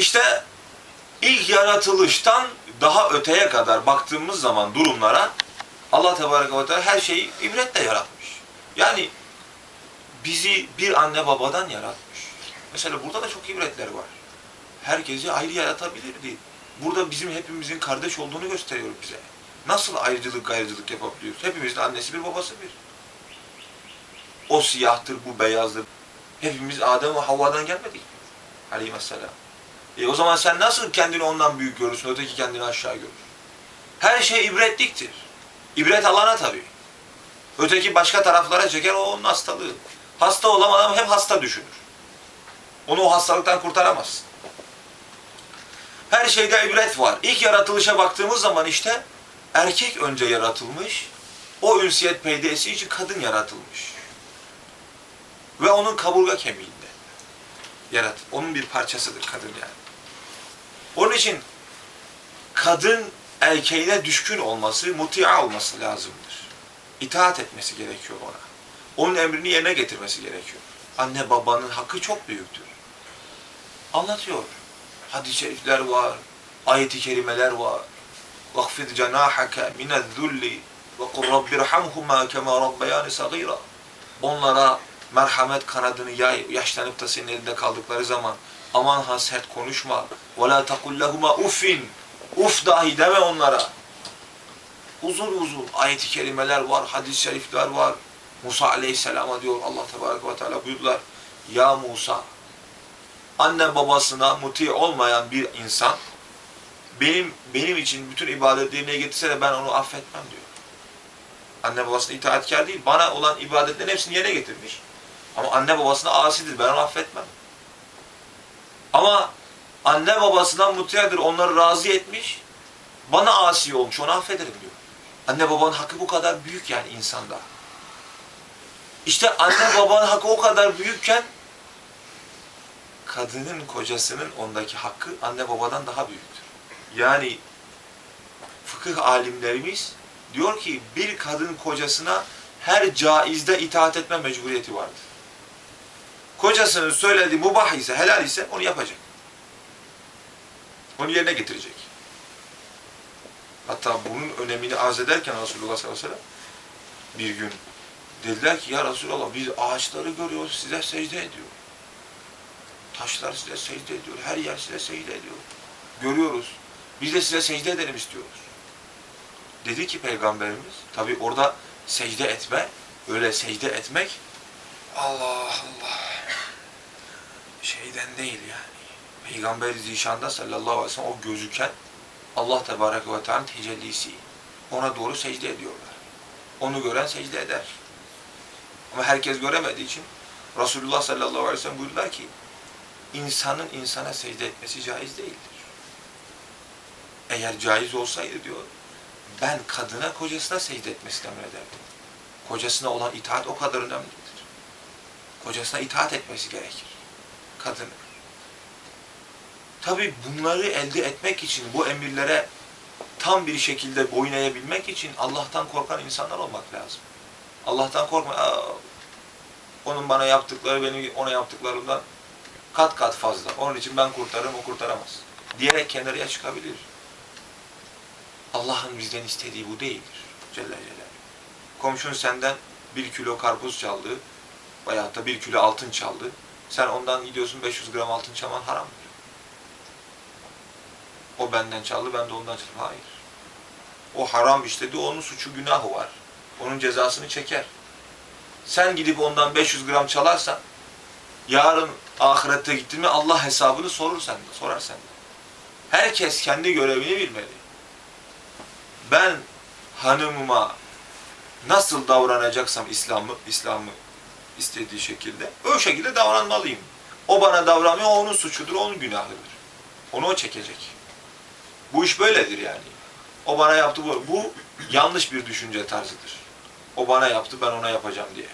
İşte ilk yaratılıştan daha öteye kadar baktığımız zaman durumlara Allah Tebareke ve Teala her şeyi ibretle yaratmış. Yani bizi bir anne babadan yaratmış. Mesela burada da çok ibretler var. Herkesi ayrı yaratabilirdi. Burada bizim hepimizin kardeş olduğunu gösteriyor bize. Nasıl ayrıcılık gayrıcılık yapabiliyoruz? Hepimizin annesi bir babası bir. O siyahtır, bu beyazdır. Hepimiz Adem ve Havva'dan gelmedik mi? Aleyhisselam. E o zaman sen nasıl kendini ondan büyük görürsün, öteki kendini aşağı görür? Her şey ibretliktir. İbret alana tabii. Öteki başka taraflara çeker, o onun hastalığı. Hasta olan adam hep hasta düşünür. Onu o hastalıktan kurtaramazsın. Her şeyde ibret var. İlk yaratılışa baktığımız zaman işte erkek önce yaratılmış, o ünsiyet peydesi için kadın yaratılmış. Ve onun kaburga kemiğinde yarat. Onun bir parçasıdır kadın yani. Onun için kadın erkeğine düşkün olması, mutia olması lazımdır. İtaat etmesi gerekiyor ona. Onun emrini yerine getirmesi gerekiyor. Anne babanın hakkı çok büyüktür. Anlatıyor. Hadis-i şerifler var, ayet-i kerimeler var. وَخْفِضْ جَنَاحَكَ مِنَ الذُّلِّ وَقُلْ رَبِّ رَحَمْهُمَا كَمَا رَبَّيَانِ صَغِيرًا Onlara merhamet kanadını yay, yaşlanıp da senin elinde kaldıkları zaman aman ha sert konuşma. وَلَا تَقُلْ لَهُمَا uffin. Uf dahi deme onlara. Uzun uzun ayet-i kerimeler var, hadis-i şerifler var. Musa aleyhisselama diyor Allah tebarek ve teala buyurdular. Ya Musa, anne babasına muti olmayan bir insan benim benim için bütün ibadetleri yerine getirse de ben onu affetmem diyor. Anne babasına itaatkar değil, bana olan ibadetlerin hepsini yerine getirmiş. Ama anne babasına asidir, ben onu affetmem. Ama anne babasından mutiyedir, onları razı etmiş, bana asi olmuş, onu affederim diyor. Anne babanın hakkı bu kadar büyük yani insanda. İşte anne babanın hakkı o kadar büyükken, kadının kocasının ondaki hakkı anne babadan daha büyüktür. Yani fıkıh alimlerimiz diyor ki bir kadın kocasına her caizde itaat etme mecburiyeti vardır. Kocasının söylediği mubah ise, helal ise onu yapacak. Onu yerine getirecek. Hatta bunun önemini arz ederken Resulullah sallallahu aleyhi ve sellem bir gün dediler ki ya Resulallah biz ağaçları görüyoruz size secde ediyor. Taşlar size secde ediyor. Her yer size secde ediyor. Görüyoruz. Biz de size secde edelim istiyoruz. Dedi ki Peygamberimiz, tabi orada secde etme, öyle secde etmek Allah Allah şeyden değil yani. Peygamber zişanda sallallahu aleyhi ve sellem o gözüken Allah tebareke ve teala tecellisi. Ona doğru secde ediyorlar. Onu gören secde eder. Ama herkes göremediği için Resulullah sallallahu aleyhi ve sellem buyurdular ki insanın insana secde etmesi caiz değildir. Eğer caiz olsaydı diyor, ben kadına kocasına secde etmesini emrederdim. Kocasına olan itaat o kadar önemlidir. Kocasına itaat etmesi gerekir. Kadın. Tabi bunları elde etmek için, bu emirlere tam bir şekilde boyun eğebilmek için Allah'tan korkan insanlar olmak lazım. Allah'tan korkma. Onun bana yaptıkları, benim ona yaptıklarımdan kat kat fazla. Onun için ben kurtarırım, o kurtaramaz. Diyerek kenarıya çıkabilir. Allah'ın bizden istediği bu değildir. Celle Celaluhu. Komşun senden bir kilo karpuz çaldı veyahut da bir kilo altın çaldı. Sen ondan gidiyorsun 500 gram altın çalman haramdır. O benden çaldı, ben de ondan çaldım. Hayır. O haram işledi, onun suçu günahı var. Onun cezasını çeker. Sen gidip ondan 500 gram çalarsan, yarın ahirette gittin mi Allah hesabını sorur senden, sorar senden. Herkes kendi görevini bilmeli. Ben hanımıma nasıl davranacaksam İslam'ı İslam'ı istediği şekilde o şekilde davranmalıyım. O bana davranmıyor, o onun suçudur, onun günahıdır. Onu o çekecek. Bu iş böyledir yani. O bana yaptı bu. Bu yanlış bir düşünce tarzıdır. O bana yaptı, ben ona yapacağım diye.